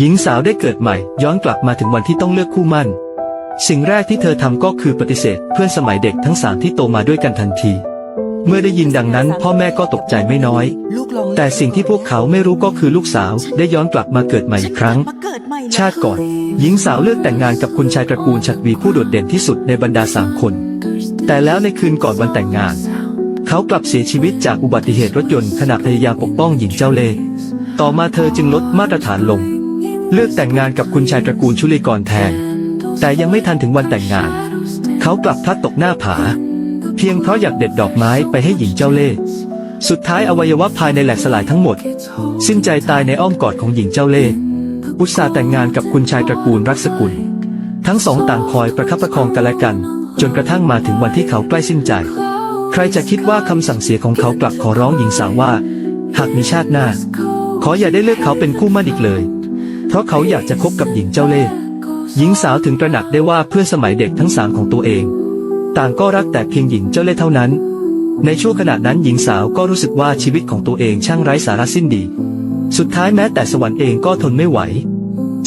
หญิงสาวได้เกิดใหม่ ย้อนกลับมาถึงวันที่ต้องเลือกคู่มั่น สิ่งแรกที่เธอทำก็คือปฏิเสธ เพื่อนสมัยเด็กทั้งสามที่โตมาด้วยกันทันที เมื่อได้ยินดังนั้น พ่อแม่ก็ตกใจไม่น้อย แต่สิ่งที่พวกเขาไม่รู้ก็คือลูกสาวได้ย้อนกลับมาเกิดใหม่อีกครั้ง ชาติก่อน หญิงสาวเลือกแต่งงานกับคุณชายตระกูลฉัตรวีผู้โดดเด่นที่สุดในบรรดาสามคน แต่แล้วในคืนก่อนวันแต่งงาน เขากลับเสียชีวิตจากอุบัติเหตุรถยนต์ขณะพยายามปกป้องหญิงเจ้าเล่ห์ต่อมาเธอจึงลดมาตรฐานลง เลือกแต่งงานกับคุณชายตระกูลชุลีกรแทน แต่ยังไม่ทันถึงวันแต่งงาน เขากลับพลัดตกหน้าผา เพียงเพราะอยากเด็ดดอกไม้ไปให้หญิงเจ้าเล่ห์สุดท้ายอวัยวะภายในแหลกสลายทั้งหมด สิ้นใจตายในอ้อมกอดของหญิงเจ้าเล่ห์อุตส่าห์แต่งงานกับคุณชายตระกูลรักสกุล ทั้งสองต่างคอยประคับประคองกันและกัน จนกระทั่งมาถึงวันที่เขาใกล้สิ้นใจ ใครจะคิดว่าคำสั่งเสียของเขากลับขอร้องหญิงสาวว่า หากมีชาติหน้า ขออย่าได้เลือกเขาเป็นคู่มั่นอีกเลย เพราะเขาอยากจะคบกับหญิงเจ้าเล่ห์หญิงสาวถึงตระหนักได้ว่าเพื่อนสมัยเด็กทั้งสามของตัวเอง ต่างก็รักแต่เพียงหญิงเจ้าเล่ห์เท่านั้น ในช่วงขณะนั้นหญิงสาวก็รู้สึกว่าชีวิตของตัวเองช่างไร้สาระสิ้นดี สุดท้ายแม้แต่สวรรค์เองก็ทนไม่ไหว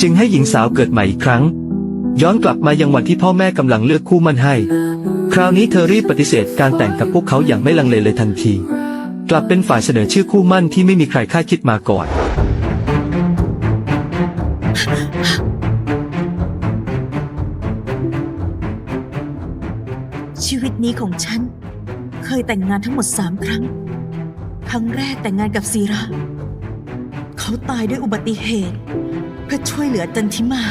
จึงให้หญิงสาวเกิดใหม่อีกครั้ง ย้อนกลับมายังวันที่พ่อแม่กำลังเลือกคู่มั่นให้ คราวนี้เธอรีบปฏิเสธการแต่งกับพวกเขาอย่างไม่ลังเลเลยทันที กลับเป็นฝ่ายเสนอชื่อคู่มั่นที่ไม่มีใครคาดคิดมาก่อน ชีวิตนี้ของฉัน เคยแต่งงานทั้งหมดสามครั้ง ครั้งแรกแต่งงานกับซีราเขาตายด้วยอุบัติเหตุ เพื่อช่วยเหลือจันทิมา